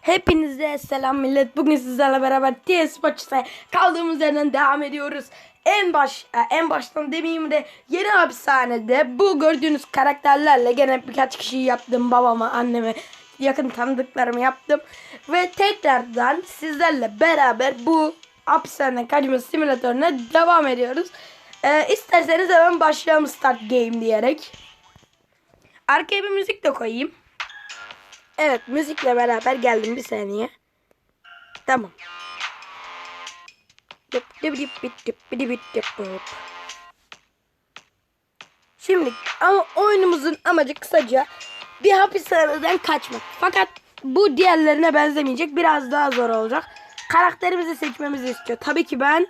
Hepinize selam millet. Bugün sizlerle beraber TS Maçı'sa kaldığımız yerden devam ediyoruz. En baş e, en baştan demeyeyim de yeni hapishanede bu gördüğünüz karakterlerle gene birkaç kişiyi yaptım. Babama, anneme, yakın tanıdıklarımı yaptım. Ve tekrardan sizlerle beraber bu hapishane kaçma simülatörüne devam ediyoruz. E, isterseniz hemen başlayalım start game diyerek. Arkaya bir müzik de koyayım. Evet müzikle beraber geldim bir saniye. Tamam. Şimdi ama oyunumuzun amacı kısaca bir hapishaneden kaçmak. Fakat bu diğerlerine benzemeyecek. Biraz daha zor olacak. Karakterimizi seçmemizi istiyor. Tabii ki ben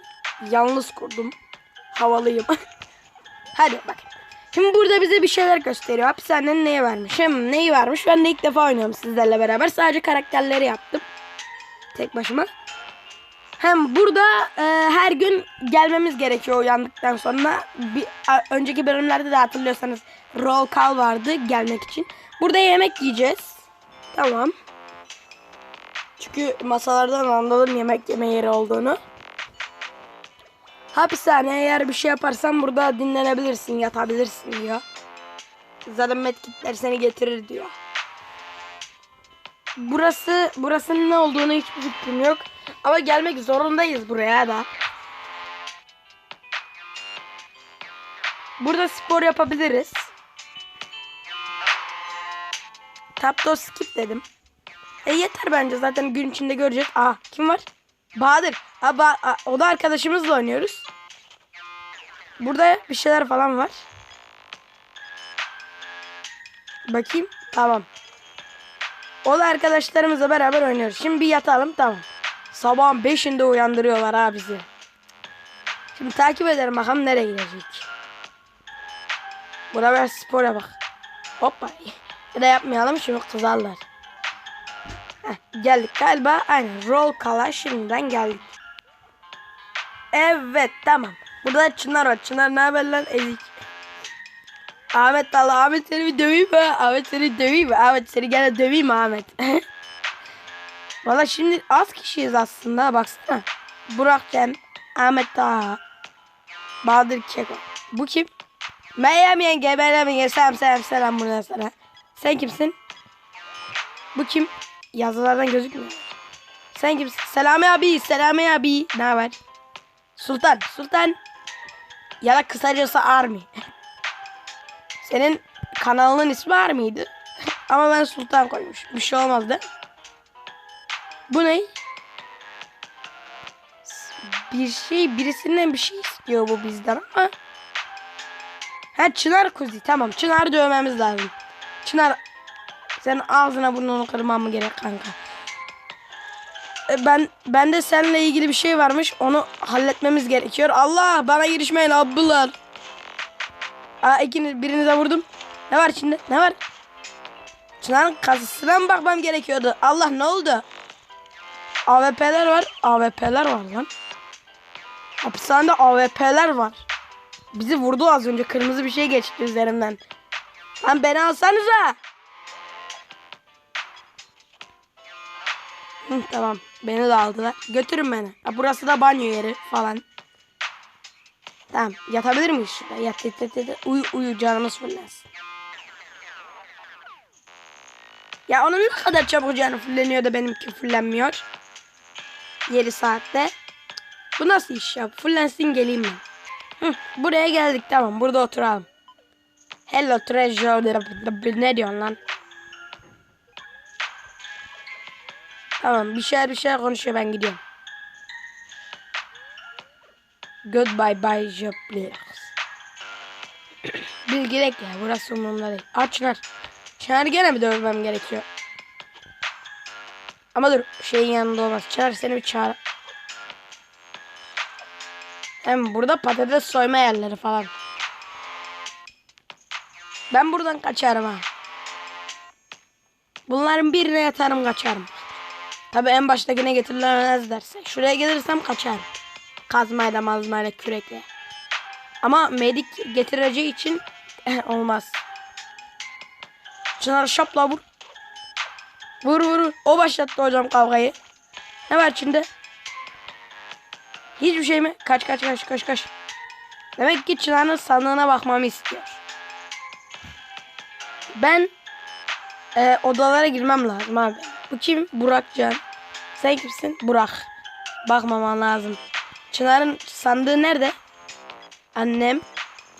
yalnız kurdum. Havalıyım. Hadi bakayım. Şimdi burada bize bir şeyler gösteriyor. Hapishanenin neyi varmış? Hem neyi varmış? Ben de ilk defa oynuyorum sizlerle beraber. Sadece karakterleri yaptım. Tek başıma. Hem burada e, her gün gelmemiz gerekiyor uyandıktan sonra. Bir, a- önceki bölümlerde de hatırlıyorsanız roll call vardı gelmek için. Burada yemek yiyeceğiz. Tamam. Çünkü masalardan anladım yemek yeme yeri olduğunu. Hapishane eğer bir şey yaparsan burada dinlenebilirsin, yatabilirsin diyor. Zaten medkitler seni getirir diyor. Burası, burasının ne olduğunu hiçbir fikrim yok. Ama gelmek zorundayız buraya da. Burada spor yapabiliriz. Tapto skip dedim. E yeter bence zaten gün içinde göreceğiz. Aa kim var? Bahadır. Aa, Ba- Aa, o da arkadaşımızla oynuyoruz. Burada bir şeyler falan var. Bakayım. Tamam. O da arkadaşlarımızla beraber oynuyoruz. Şimdi bir yatalım tamam. Sabahın 5'inde uyandırıyorlar ha bizi. Şimdi takip edelim bakalım nereye gidecek. Burada biraz spora bak. Hoppa. Ya da yapmayalım şimdi kızarlar. Heh, geldik galiba. Aynen roll call'a şimdiden geldik. Evet tamam. Burada da Çınar var. Çınar ne haber lan ezik. Ahmet Allah Ahmet seni bir döveyim mi? Ahmet seni döveyim mi? Ahmet seni gene döveyim mi Ahmet? Valla şimdi az kişiyiz aslında baksana. Burak Cem, Ahmet Taha, Bahadır Keko. Bu kim? Meryem yenge, Meryem yenge selam selam selam buradan sana. Sen kimsin? Bu kim? Yazılardan gözükmüyor. Sen kimsin? Selami abi, Selami abi. Ne haber? Sultan, Sultan. Ya da kısacası Army. Senin kanalının ismi Army'ydi. Ama ben Sultan koymuş. Bir şey olmazdı. Bu ne? Bir şey, birisinden bir şey istiyor bu bizden ama. Ha Çınar kuzi. Tamam. Çınar dövmemiz lazım. Çınar sen ağzına burnunu kırmam mı gerek kanka? E, Ben ben de seninle ilgili bir şey varmış. Onu halletmemiz gerekiyor. Allah bana girişmeyin ablalar. Aa ikiniz birinize vurdum. Ne var içinde? Ne var? Çınar'ın kasasına mı bakmam gerekiyordu? Allah ne oldu? AWP'ler var. AWP'ler var lan. Hapishanede AWP'ler var. Bizi vurdu az önce. Kırmızı bir şey geçti üzerimden. Lan beni alsanıza. Tamam. Beni de aldılar. Götürün beni. Ha, burası da banyo yeri falan. Tamam. Yatabilir miyiz şurada? Yat yat yat. yat. Uyu uyu canımız fullensin. Ya onun ne kadar çabuk canı fulleniyor da benimki fullenmiyor. 7 saatte. Bu nasıl iş ya? Fullensin geleyim ben. Hı, buraya geldik tamam. Burada oturalım. Hello treasure. Ne diyorsun lan? Tamam bir şeyler bir şeyler konuşuyor ben gidiyorum. Goodbye bye Joblix. Bilgilek ya burası umurumda değil. Aa Çınar. Çınar gene mi dövmem gerekiyor? Ama dur şeyin yanında olmaz. Çınar seni bir çağır. Hem burada patates soyma yerleri falan. Ben buradan kaçarım ha. Bunların birine yatarım kaçarım. Tabi en baştakine getirilemez derse. Şuraya gelirsem kaçarım. Kazmayla mazmayla kürekle. Ama medik getireceği için olmaz. Çınar şapla. Vur vur vur. O başlattı hocam kavgayı. Ne var içinde? Hiçbir şey mi? Kaç kaç kaç kaç kaç. Demek ki Çınar'ın sandığına bakmamı istiyor. Ben e, odalara girmem lazım abi. Bu kim? Burak Can. Sen kimsin? Burak. Bakmaman lazım. Çınar'ın sandığı nerede? Annem.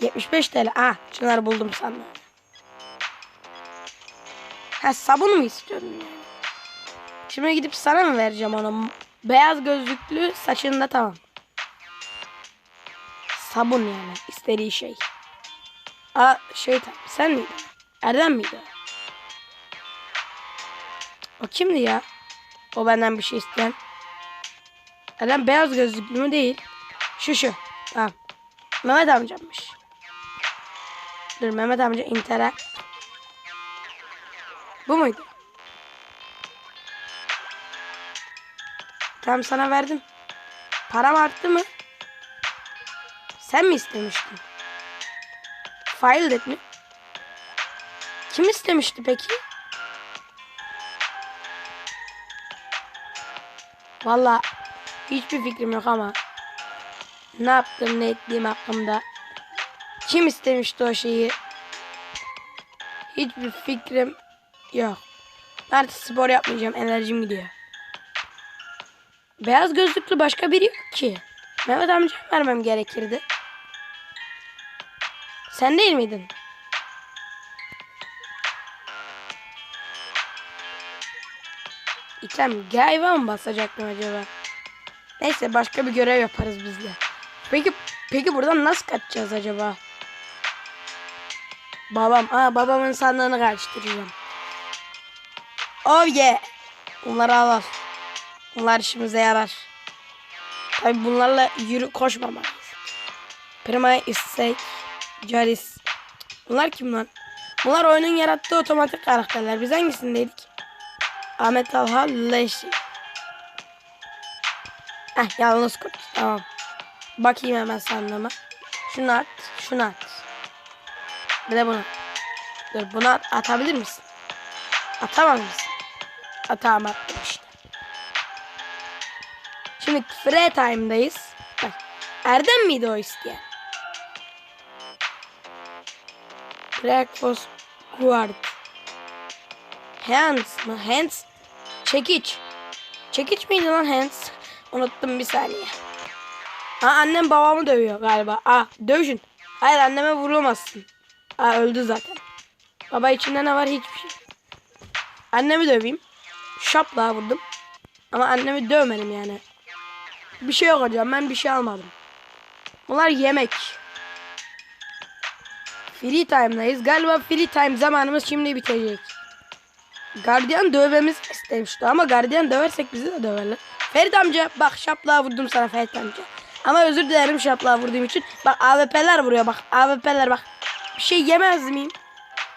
75 TL. Ah Çınar buldum sandığı. Ha sabun mu istiyorum yani? Şimdi gidip sana mı vereceğim onu? Beyaz gözlüklü saçında tamam. Sabun yani istediği şey. Aa şey. Sen miydin? Erdem miydi? O kimdi ya? O benden bir şey isteyen. Erdem beyaz gözlüklü mü değil? Şu şu. Tamam. Mehmet amcammış. Dur Mehmet amca interact. Bu muydu? Tamam sana verdim. Param arttı mı? Sen mi istemiştin? File mi? Kim istemişti peki? Valla hiçbir fikrim yok ama ne yaptım ne ettiğim hakkında kim istemişti o şeyi hiçbir fikrim yok. Artık spor yapmayacağım enerjim gidiyor. Beyaz gözlüklü başka biri yok ki. Mehmet amca vermem gerekirdi. Sen değil miydin? İtem galiba mı basacaktım acaba? Neyse başka bir görev yaparız biz de. Peki peki buradan nasıl kaçacağız acaba? Babam, aa babamın sandığını karıştıracağım. Oh yeah. Bunları al al. Bunlar işimize yarar. Tabi bunlarla yürü koşmamalıyız. Prima istek, Caris. Bunlar kim lan? Bunlar oyunun yarattığı otomatik karakterler. Biz hangisindeydik? Ahmet Talha Leşi. Heh yalnız kurt. Tamam. Bakayım hemen sandığıma. Şunu at. Şunu at. Bir de bunu. Dur bunu at, atabilir misin? Atamaz mısın? Atamam attım işte. Şimdi free time'dayız. Bak. Erdem miydi o isteyen? Breakfast guard. Hands mı? Hands. Çekiç. Çekiç miydi lan hands? Unuttum bir saniye. Ha annem babamı dövüyor galiba. Aa dövüşün. Hayır anneme vurulamazsın. Aa öldü zaten. Baba içinde ne var hiçbir şey. Annemi döveyim. Şapla vurdum. Ama annemi dövmedim yani. Bir şey yok hocam ben bir şey almadım. Bunlar yemek. Free time'dayız. Galiba free time zamanımız şimdi bitecek. Gardiyan dövmemiz istemişti ama gardiyan döversek bizi de döverler. Ferit amca bak şaplığa vurdum sana Ferit amca. Ama özür dilerim şaplığa vurduğum için. Bak AWP'ler vuruyor bak AWP'ler bak. Bir şey yemez miyim?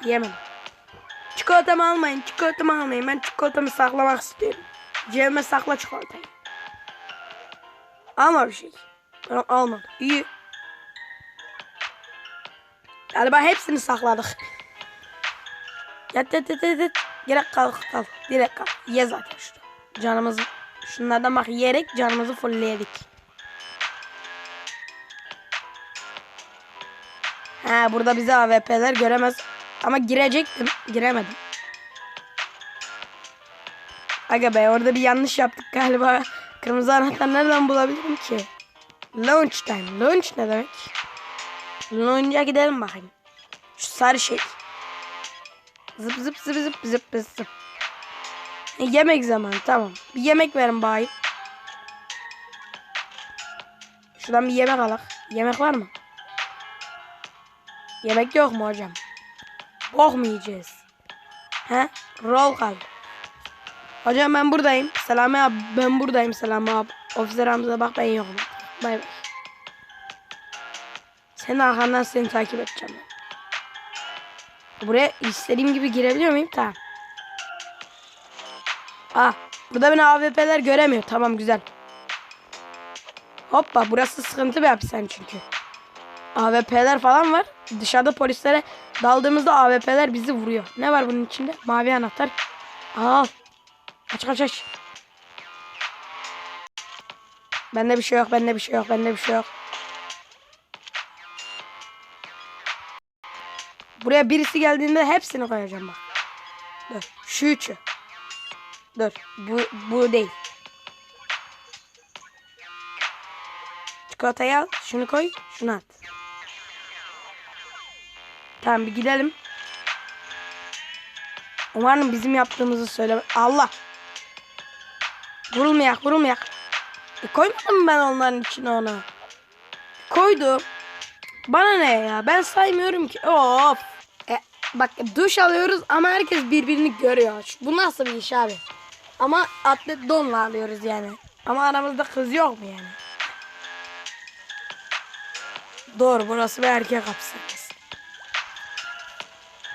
Yemem. Çikolatamı almayın çikolatamı almayın. Ben çikolatamı saklamak istiyorum. Cebime sakla çikolatayı. Alma bir şey. Ben almadım. İyi. Galiba hepsini sakladık. Yat yat yat yat. Direkt kalk kalk. Direkt kalk. Ye zaten şunu. Canımızı şunlardan bak yiyerek canımızı fullleyedik. Ha burada bizi AWP'ler göremez. Ama girecektim. Giremedim. Aga be orada bir yanlış yaptık galiba. Kırmızı anahtar nereden bulabilirim ki? Launch time. Launch ne demek? Launch'a gidelim bakayım. Şu sarı şey. Zıp zıp zıp zıp zıp zıp zıp. E, yemek zamanı tamam. Bir yemek verin bari. Şuradan bir yemek alak. Yemek var mı? Yemek yok mu hocam? Bok mu yiyeceğiz? He? Roll kal. Hocam ben buradayım. Selami abi ben buradayım Selami abi. Ofisler Hamza bak ben yokum. Bay bay. Senin arkandan seni takip edeceğim. Buraya istediğim gibi girebiliyor muyum? Tamam. Ah burada beni AWP'ler göremiyor. Tamam güzel. Hoppa burası sıkıntı bir hapishane çünkü. AWP'ler falan var. Dışarıda polislere daldığımızda AWP'ler bizi vuruyor. Ne var bunun içinde? Mavi anahtar. Al. Kaç kaç kaç. Bende bir şey yok, bende bir şey yok, bende bir şey yok. Buraya birisi geldiğinde hepsini koyacağım bak. Dur. Şu üçü. Dur. Bu, bu değil. Çikolatayı al. Şunu koy. Şunu at. Tamam bir gidelim. Umarım bizim yaptığımızı söyle. Allah. Vurulmayak vurulmayak. E koymadım ben onların içine onu? Koydum. Bana ne ya? Ben saymıyorum ki. Of. Bak duş alıyoruz ama herkes birbirini görüyor. Bu nasıl bir iş abi? Ama atlet donla alıyoruz yani. Ama aramızda kız yok mu yani? Doğru burası bir erkek hapishanesi.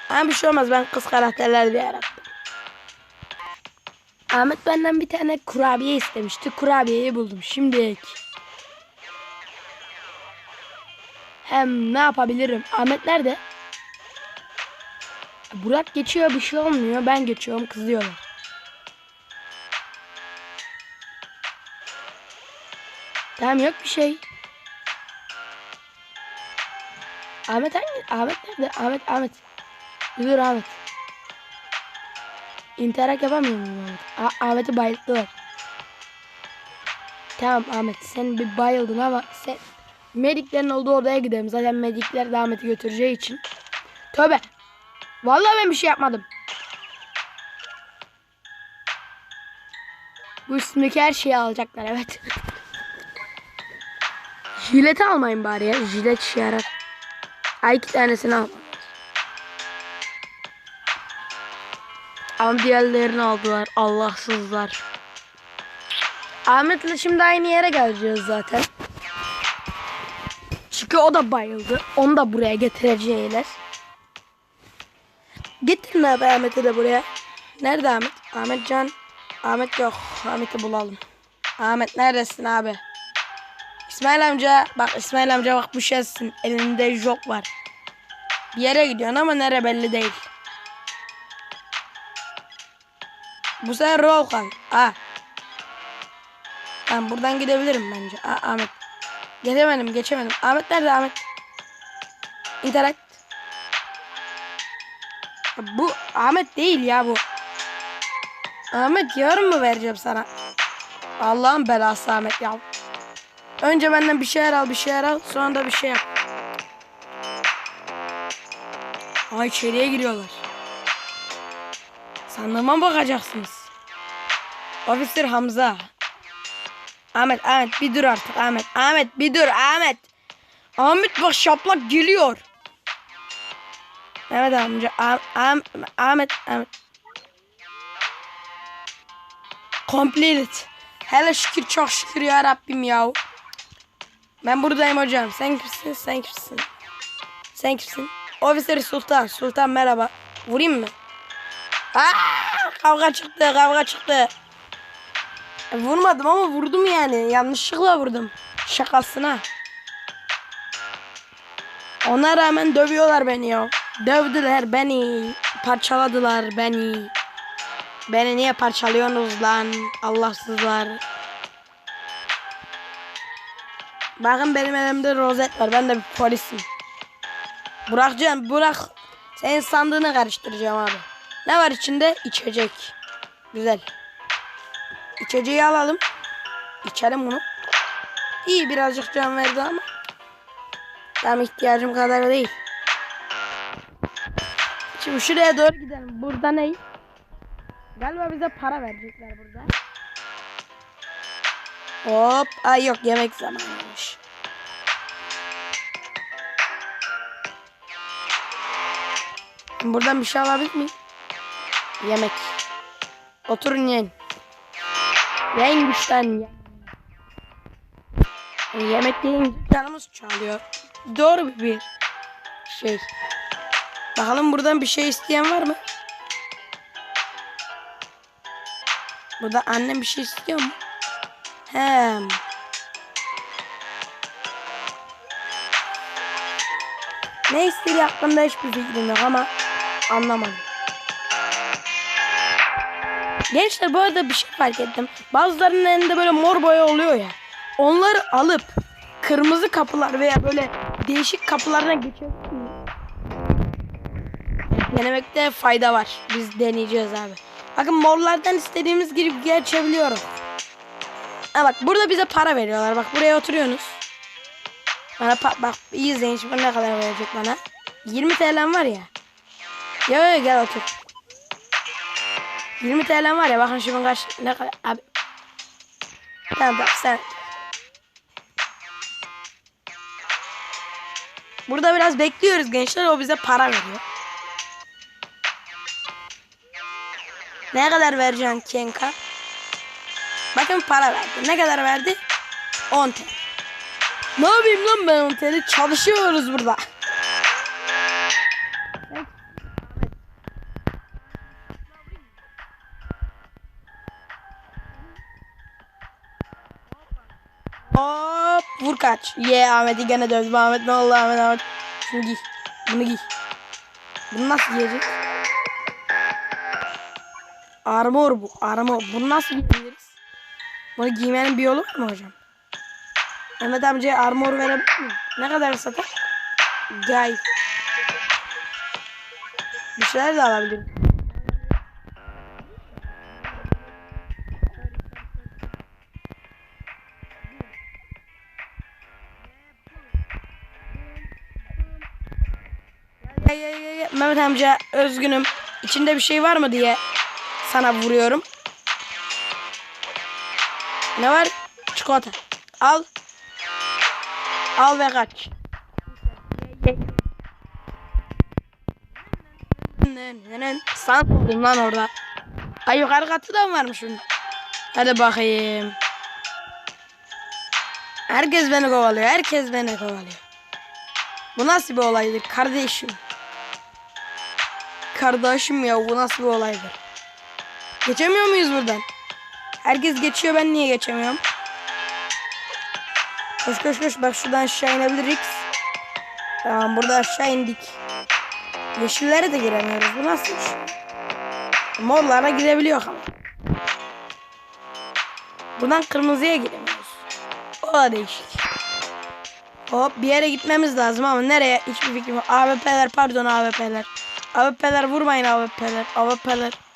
Ama bir şey olmaz ben kız karakterler diye. Ahmet benden bir tane kurabiye istemişti. Kurabiyeyi buldum. Şimdi hem ne yapabilirim? Ahmet nerede? Burak geçiyor bir şey olmuyor. Ben geçiyorum kızıyorlar. Tamam yok bir şey. Ahmet hangi? Ahmet nerede? Ahmet Ahmet. Dur Ahmet. İnterak yapamıyor muyum Ahmet? Ah- Ahmet'i bayılttılar. Tamam Ahmet sen bir bayıldın ama sen mediklerin olduğu odaya gidelim. Zaten medikler de Ahmet'i götüreceği için. Tövbe. Vallahi ben bir şey yapmadım. Bu üstümdeki her şeyi alacaklar evet. Jileti almayın bari ya. Jilet işe yarar. Ay iki tanesini al. Ama diğerlerini aldılar. Allahsızlar. Ahmet'le şimdi aynı yere geleceğiz zaten. Çünkü o da bayıldı. Onu da buraya getireceğiler. Getirin abi Ahmet'i de buraya. Nerede Ahmet? Ahmet Can. Ahmet yok. Ahmet'i bulalım. Ahmet neredesin abi? İsmail amca. Bak İsmail amca bak bu şeysin. Elinde jok var. Bir yere gidiyorsun ama nere belli değil. Bu sefer roll kal. Ha. Ben buradan gidebilirim bence. Aa, Ahmet. Geçemedim geçemedim. Ahmet nerede Ahmet? İnterakt. Bu Ahmet değil ya bu. Ahmet yarın mı vereceğim sana? Allah'ın belası Ahmet ya. Önce benden bir şeyler al bir şeyler al. Sonra da bir şey yap. Ay içeriye giriyorlar. Sandığıma bakacaksınız. Officer Hamza. Ahmet Ahmet bir dur artık Ahmet. Ahmet bir dur Ahmet. Ahmet bak şaplak geliyor. Mehmet amca. Ah- Ah- Ahmet Ahmet. Complete. Hele şükür çok şükür ya Rabbim ya. Ben buradayım hocam. Sen kimsin? Sen kimsin? Sen kimsin? Officer Sultan. Sultan merhaba. Vurayım mı? Aa, kavga çıktı, kavga çıktı. Vurmadım ama vurdum yani. Yanlışlıkla vurdum. Şakasına. Ona rağmen dövüyorlar beni ya. Dövdüler beni. Parçaladılar beni. Beni niye parçalıyorsunuz lan? Allahsızlar. Bakın benim elimde rozet var. Ben de bir polisim. Burakcan, Burak. Senin sandığını karıştıracağım abi. Ne var içinde? İçecek. Güzel. İçeceği alalım. İçelim bunu. İyi birazcık can verdi ama. Tam ihtiyacım kadar değil. Şimdi şuraya doğru gidelim. Burada ne? Galiba bize para verecekler burada. Hop. Ay yok yemek zamanıymış. Buradan bir şey alabilir miyim? Yemek. Oturun yiyin. Yiyin güçten yiyin. Yemek yiyince canımız çalıyor. Doğru bir şey. Bakalım buradan bir şey isteyen var mı? Burada annem bir şey istiyor mu? Hem. Ne istediği hakkında hiçbir fikrim yok ama anlamadım. Gençler bu arada bir şey fark ettim. Bazılarının elinde böyle mor boya oluyor ya. Onları alıp kırmızı kapılar veya böyle değişik kapılarına miyiz? Denemekte fayda var. Biz deneyeceğiz abi. Bakın morlardan istediğimiz gibi geçebiliyorum. Ha bak burada bize para veriyorlar. Bak buraya oturuyorsunuz. Bana bak iyi izleyin şimdi ne kadar verecek bana. 20 TL'm var ya. Ya ya gel otur. 20 TL'm var ya bakın şimdi kaç ne kadar abi. Tamam bak sen. Burada biraz bekliyoruz gençler o bize para veriyor. Ne kadar vereceksin Kenka? Bakın para verdi. Ne kadar verdi? 10 TL. Ne yapayım lan ben 10 TL? Çalışıyoruz burada. Hop vur kaç. Ye Ahmet'i gene dövdüm. Ahmet ne oldu Ahmet Ahmet. Şunu giy. Bunu giy. Bunu nasıl giyecek? Armor bu. Armor. Bunu nasıl giyebiliriz? Bunu giymenin bir yolu var mı hocam? Mehmet amcaya armor verebilir miyim? Ne kadar satar? Gay. Bir şeyler de alabilirim. Mehmet amca özgünüm. İçinde bir şey var mı diye sana vuruyorum. Ne var? Çikolata. Al. Al ve kaç. Sana buldum lan orada. Ay yukarı katı da mı varmış bunun? Hadi bakayım. Herkes beni kovalıyor. Herkes beni kovalıyor. Bu nasıl bir olaydır kardeşim? Kardeşim ya bu nasıl bir olaydır? Geçemiyor muyuz buradan? Herkes geçiyor ben niye geçemiyorum? Koş koş koş bak şuradan aşağı inebiliriz. Tamam burada aşağı indik. Yeşillere de giremiyoruz. Bu nasıl iş? Morlara girebiliyor ama. Buradan kırmızıya giremiyoruz. O da değişik. Hop bir yere gitmemiz lazım ama nereye hiçbir fikrim yok. AWP'ler pardon AWP'ler. AWP'ler vurmayın AWP'ler. AWP'ler.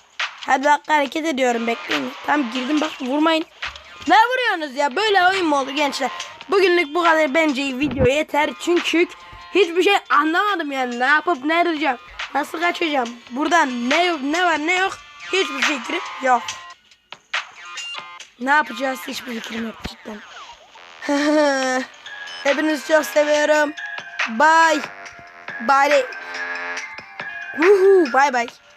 Hadi dakika hareket ediyorum bekleyin. Tam girdim bak vurmayın. Ne vuruyorsunuz ya? Böyle oyun mu olur gençler? Bugünlük bu kadar bence video yeter. Çünkü hiçbir şey anlamadım yani. Ne yapıp ne edeceğim? Nasıl kaçacağım? Buradan ne ne var ne yok? Hiçbir fikrim yok. Ne yapacağız? Hiçbir fikrim yok cidden. Hepinizi çok seviyorum. Bye. Bye. Woohoo. Bye bye.